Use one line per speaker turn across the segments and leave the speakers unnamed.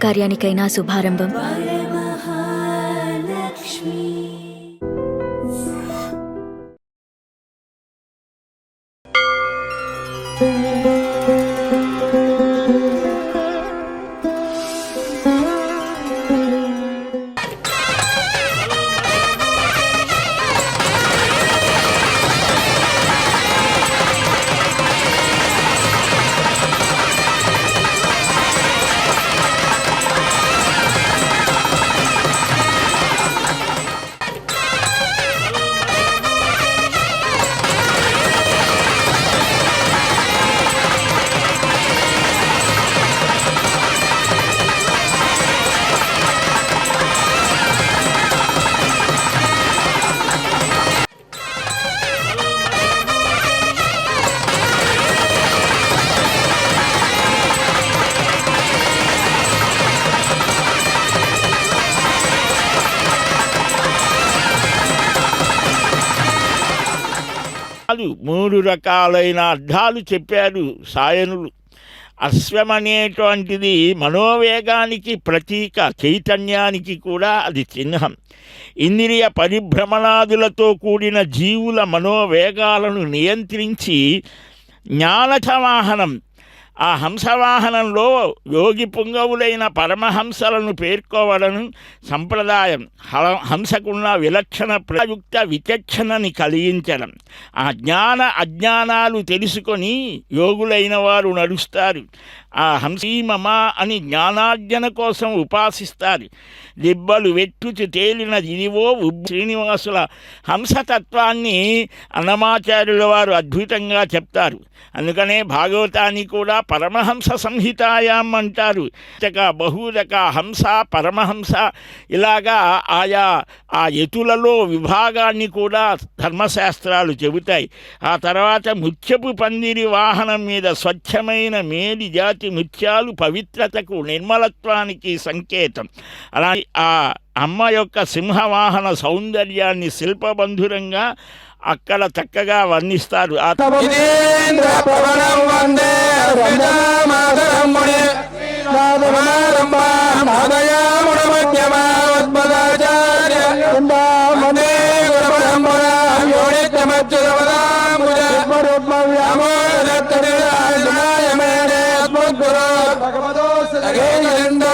శుభకార్యానికైనా శుభారంభం.
కాదు మూడు రకాలైన అర్థాలు చెప్పారు సాయనులు అశ్వం అనేటువంటిది మనోవేగానికి ప్రతీక చైతన్యానికి కూడా అది చిహ్నం. ఇంద్రియ పరిభ్రమణాదులతో కూడిన జీవుల మనోవేగాలను నియంత్రించి జ్ఞానచవాహనం ఆ హంసవాహనంలో యోగి పుంగవులైన పరమహంసలను పేర్కోవడం సంప్రదాయం. హల హంసకున్న విలక్షణ ప్రయుక్త విచక్షణని కలిగించడం. ఆ జ్ఞాన అజ్ఞానాలు తెలుసుకొని యోగులైన వారు నడుస్తారు. ఆ హంసీమమ అని జ్ఞానార్జన కోసం ఉపాసిస్తారు. దిబ్బలు వెట్టుచు తేలిన ఇదివో శ్రీనివాసుల హంసతత్వాన్ని అన్నమాచార్యుల వారు అద్భుతంగా చెప్తారు. అందుకనే భాగవతాన్ని కూడా పరమహంస సంహితాయాం అంటారు. ఇక బహురక హంస పరమహంస ఇలాగా ఆయా ఆ యతులలో విభాగాన్ని కూడా ధర్మశాస్త్రాలు చెబుతాయి. ఆ తర్వాత ముత్యపు పందిరి వాహనం మీద స్వచ్ఛమైన మేలి జాతి ముత్యాలు పవిత్రతకు నిర్మలత్వానికి సంకేతం. అలా ఆ అమ్మ యొక్క సింహవాహన సౌందర్యాన్ని శిల్పబంధురంగా అక్కడ చక్కగా వర్ణిస్తారు. ఆ
again and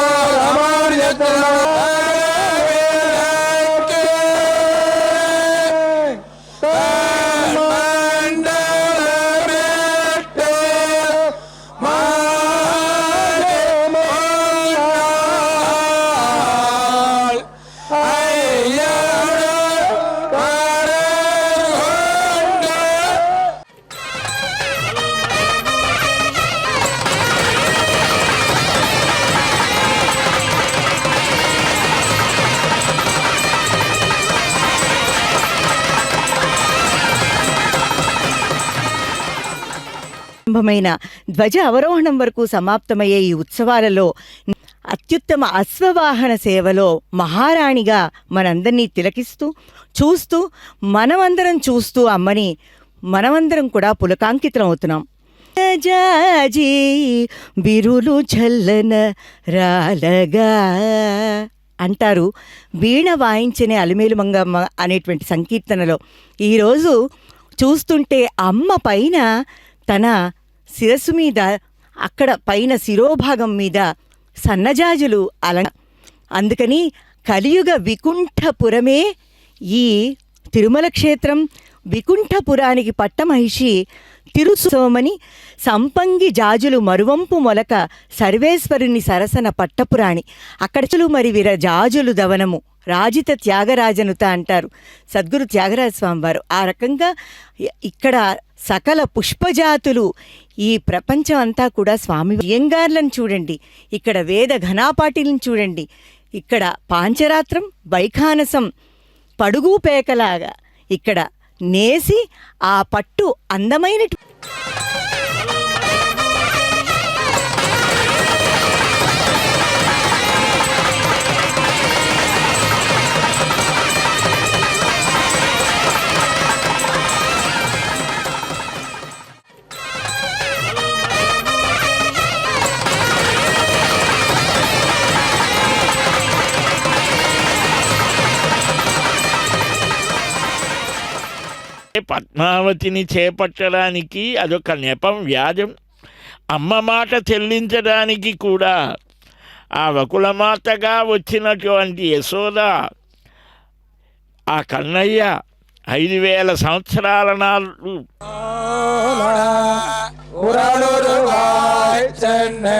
ప్రారంభమైన ధ్వజ అవరోహణం వరకు సమాప్తమయ్యే ఈ ఉత్సవాలలో అత్యుత్తమ అశ్వవాహన సేవలో మహారాణిగా మనందరినీ తిలకిస్తూ చూస్తూ మనమందరం చూస్తూ అమ్మని మనమందరం కూడా పులకాంకితం అవుతున్నాం. జాజీ బిరులు చల్లన రాలగా అంటారు. వీణ వాయించనే అలిమేలు మంగమ్మ అనేటువంటి సంకీర్తనలో. ఈరోజు చూస్తుంటే అమ్మ పైన తన శిరస్సు మీద అక్కడ పైన శిరోభాగం మీద సన్నజాజులు అల అందుకని కలియుగ వికుంఠపురమే ఈ తిరుమల క్షేత్రం. వికుంఠపురానికి పట్టమహిషి తిరుసోమని సంపంగి జాజులు మరువంపు మొలక సర్వేశ్వరుని సరసన పట్టపురాణి. అక్కడ మరి విర జాజులు దవనము. రాజిత త్యాగరాజనుత అంటారు. సద్గురు త్యాగరాజ స్వామి వారు ఆ రకంగా ఇక్కడ సకల పుష్పజాతులు ఈ ప్రపంచం అంతా కూడా స్వామి అయ్యంగార్లను చూడండి. ఇక్కడ వేద ఘనాపాటిలను చూడండి. ఇక్కడ పాంచరాత్రం వైఖానసం పడుగు పేకలాగా ఇక్కడ నేసి ఆ పట్టు అందమైన
పద్మావతిని చేపట్టడానికి అదొక నెపం వ్యాజం అమ్మ మాట చెల్లించడానికి కూడా ఆ వకులమాతగా వచ్చినటువంటి యశోద ఆ కన్నయ్య ఐదు వేల సంవత్సరాల నాడు
உரலுருவாய் சென்னை